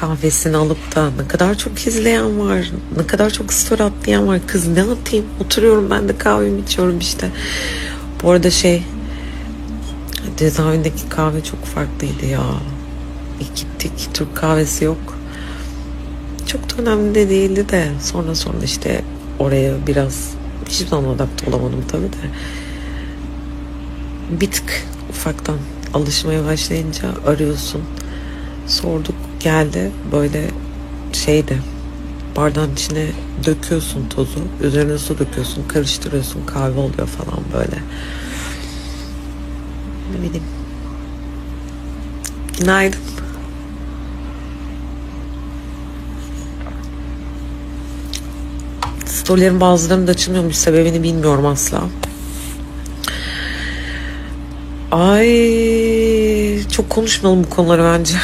kahvesini alıp da ne kadar çok izleyen var. Ne kadar çok story atlayan var. Kız ne atayım? Oturuyorum ben de kahvemi içiyorum işte. Bu arada şey cezaevindeki kahve çok farklıydı ya. İlk gittik Türk kahvesi yok. Çok da önemli de değildi de sonra sonra işte oraya biraz hiçbir zaman adapte olamadım tabii de. Bir ufaktan alışmaya başlayınca arıyorsun. Sorduk geldi böyle şeydi bardağın içine döküyorsun tozu üzerine su döküyorsun karıştırıyorsun kahve oluyor falan böyle. Ne bileyim. Günaydın. Storylerin bazılarını da açılmıyormuş sebebini bilmiyorum asla. Ay çok konuşmayalım bu konuları bence